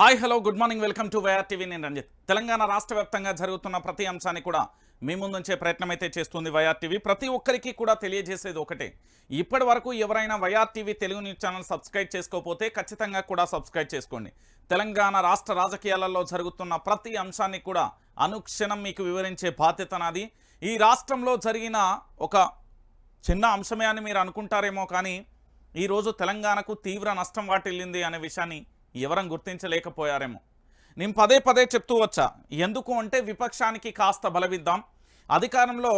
Hi hello good morning welcome to YR TV. నేను రంజిత్. తెలంగాణ రాష్ట్ర వ్యాప్తంగా జరుగుతున్న ప్రతి అంశాన్ని కూడా మీ ముందుంచే ప్రయత్నం అయితే చేస్తుంది వైఆర్ టీవీ. ప్రతి ఒక్కరికి కూడా తెలియజేసేది ఒకటే. ఇప్పటి వరకు ఎవరైనా YR TV Telugu news channel subscribe చేసుకోకపోతే ఖచ్చితంగా కూడా సబ్స్క్రైబ్ చేసుకోండి. తెలంగాణ రాష్ట్ర రాజకీయాలలో జరుగుతున్న ప్రతి అంశాన్ని కూడా అనుక్షణం మీకు వివరించే బాధ్యత నాది. ఈ రాష్ట్రంలో జరిగిన ఒక చిన్న అంశమే అని మీరు అనుకుంటారేమో కానీ ఈరోజు తెలంగాణకు తీవ్ర నష్టం వాటిల్లింది అనే విషయాన్ని ఎవరం గుర్తించలేకపోయారేమో. నేను పదే పదే చెప్తూ వచ్చా ఎందుకు అంటే విపక్షానికి కాస్త బలవిద్దాం. అధికారంలో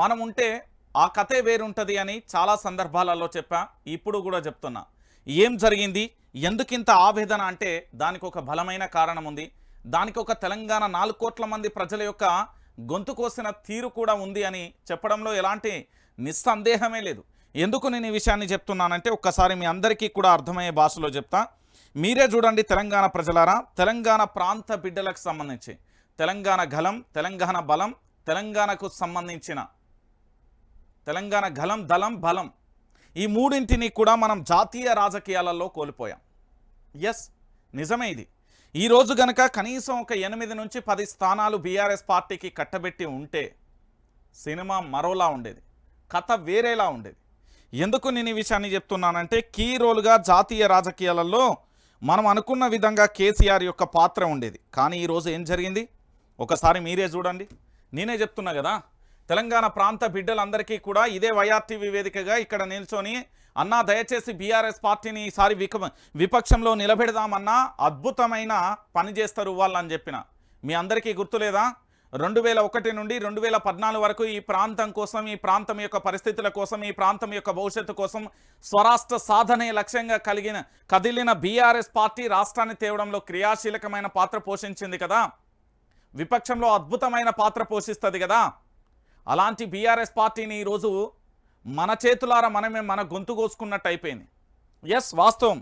మనం ఉంటే ఆ కథే వేరుంటుంది అని చాలా సందర్భాలలో చెప్పా ఇప్పుడు కూడా చెప్తున్నా. ఏం జరిగింది ఎందుకింత ఆవేదన అంటే దానికి ఒక బలమైన కారణం ఉంది దానికి ఒక తెలంగాణ నాలుగు కోట్ల మంది ప్రజల యొక్క గొంతు కోసిన తీరు కూడా ఉంది అని చెప్పడంలో ఎలాంటి నిస్సందేహమే లేదు. ఎందుకు నేను ఈ విషయాన్ని చెప్తున్నానంటే ఒక్కసారి మీ అందరికీ కూడా అర్థమయ్యే భాషలో చెప్తా. మీరే చూడండి తెలంగాణ ప్రజలారా. తెలంగాణ ప్రాంత బిడ్డలకు సంబంధించి తెలంగాణ గలం తెలంగాణ బలం తెలంగాణకు సంబంధించిన తెలంగాణ గలం దళం బలం ఈ మూడింటిని కూడా మనం జాతీయ రాజకీయాలలో కోల్పోయాం. ఎస్ నిజమే ఇది. ఈరోజు గనక కనీసం ఒక ఎనిమిది నుంచి పది స్థానాలు బీఆర్ఎస్ పార్టీకి కట్టబెట్టి ఉంటే సినిమా మరోలా ఉండేది. కథ వేరేలా ఉండేది. ఎందుకు నేను ఈ విషయాన్ని చెప్తున్నానంటే కీ రోల్గా జాతీయ రాజకీయాలలో మనం అనుకున్న విధంగా కేసీఆర్ యొక్క పాత్ర ఉండేది. కానీ ఈరోజు ఏం జరిగింది? ఒకసారి మీరే చూడండి. నేనే చెప్తున్నా కదా తెలంగాణ ప్రాంత బిడ్డలందరికీ కూడా ఇదే వైఆర్టీవీ వేదికగా ఇక్కడ నిల్చొని అన్నా దయచేసి బీఆర్ఎస్ పార్టీని ఈసారి విక విపక్షంలో నిలబెడదామన్నా అద్భుతమైన పని చేస్తారు వాళ్ళని చెప్పిన. మీ అందరికీ గుర్తులేదా? రెండు వేల ఒకటి నుండి రెండు వేల పద్నాలుగు వరకు ఈ ప్రాంతం కోసం ఈ ప్రాంతం యొక్క పరిస్థితుల కోసం ఈ ప్రాంతం యొక్క భవిష్యత్తు కోసం స్వరాష్ట్ర సాధనే లక్ష్యంగా కలిగిన కదిలిన బీఆర్ఎస్ పార్టీ రాష్ట్రాన్ని తేవడంలో క్రియాశీలకమైన పాత్ర పోషించింది కదా. విపక్షంలో అద్భుతమైన పాత్ర పోషిస్తుంది కదా. అలాంటి బీఆర్ఎస్ పార్టీని ఈరోజు మన చేతులారా మనమే మన గొంతు కోసుకున్నట్టు అయిపోయింది. ఎస్ వాస్తవం.